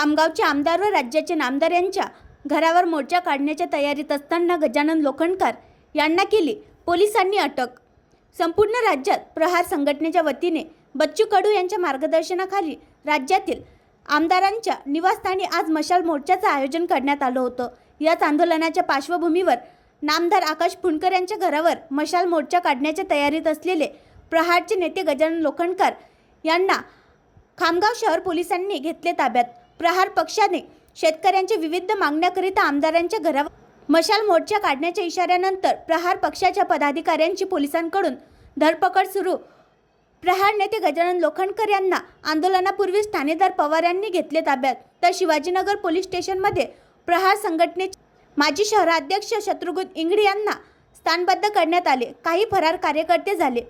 खामगावचे आमदार व राज्याचे नामदार यांच्या घरावर मोर्चा काढण्याच्या तयारीत असताना गजानन लोखंडकर यांना केली पोलिसांनी अटक. संपूर्ण राज्यात प्रहार संघटनेच्या वतीने बच्चू कडू यांच्या मार्गदर्शनाखाली राज्यातील आमदारांच्या निवासस्थानी आज मशाल मोर्चाचं आयोजन करण्यात आलं होतं. याच आंदोलनाच्या पार्श्वभूमीवर नामदार आकाश फुंडकर यांच्या घरावर मशाल मोर्चा काढण्याच्या तयारीत असलेले प्रहारचे नेते गजानन लोखंडकर यांना खामगाव शहर पोलिसांनी घेतले ताब्यात. प्रहार पक्षाने शेतकऱ्यांच्या विविध मागण्याकरिता आमदारांच्या घरावर मशाल मोर्चा काढण्याच्या इशाऱ्यानंतर प्रहार पक्षाच्या पदाधिकाऱ्यांची पोलिसांकडून धरपकड सुरू. प्रहार नेते गजानन लोखंडकर यांना आंदोलनापूर्वीच ठाणेदार पवार यांनी घेतले ताब्यात. तर शिवाजीनगर पोलीस स्टेशनमध्ये प्रहार संघटनेचे माजी शहराध्यक्ष शत्रुघ्न इंगडी यांना स्थानबद्ध करण्यात आले. काही फरार कार्यकर्ते झाले.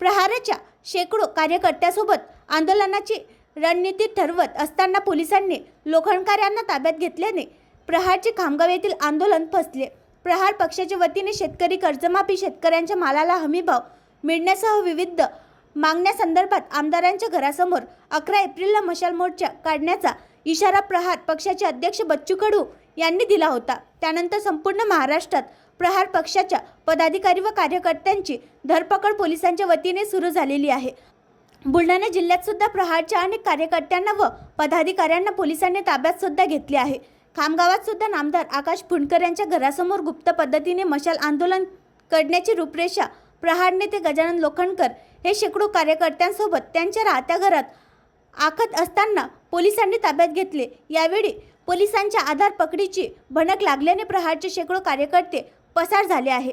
प्रहाराच्या शेकडो कार्यकर्त्यासोबत आंदोलनाची रणनीती ठरवत असताना पोलिसांनी लोखंडकार्यांना ताब्यात घेतल्याने प्रहारचे खामगाव येथील आंदोलन फसले. प्रहार पक्षाच्या वतीने शेतकरी कर्जमाफी शेतकऱ्यांच्या मालाला हमीभाव मिळण्यासह विविध मागण्यासंदर्भात आमदारांच्या घरासमोर अकरा एप्रिलला मशाल मोर्चा काढण्याचा इशारा प्रहार पक्षाचे अध्यक्ष बच्चू कडू यांनी दिला होता. त्यानंतर संपूर्ण महाराष्ट्रात प्रहार पक्षाच्या पदाधिकारी व कार्यकर्त्यांची धरपकड पोलिसांच्या वतीने सुरू झालेली आहे. बुलढाणा जिल्ह्यात सुद्धा प्रहारच्या अनेक कार्यकर्त्यांना व पदाधिकाऱ्यांना पोलिसांनी ताब्यात सुद्धा घेतले आहे. खामगावात सुद्धा नामदार आकाश फुंडकर यांच्या घरासमोर गुप्त पद्धतीने मशाल आंदोलन करण्याची रूपरेषा प्रहार नेते गजानन लोखंडकर हे शेकडो कार्यकर्त्यांसोबत त्यांच्या राहत्या घरात आखत असताना पोलिसांनी ताब्यात घेतले. यावेळी पोलिसांच्या आधार पकडीची भणक लागल्याने प्रहारचे शेकडो कार्यकर्ते पसार झाले आहे.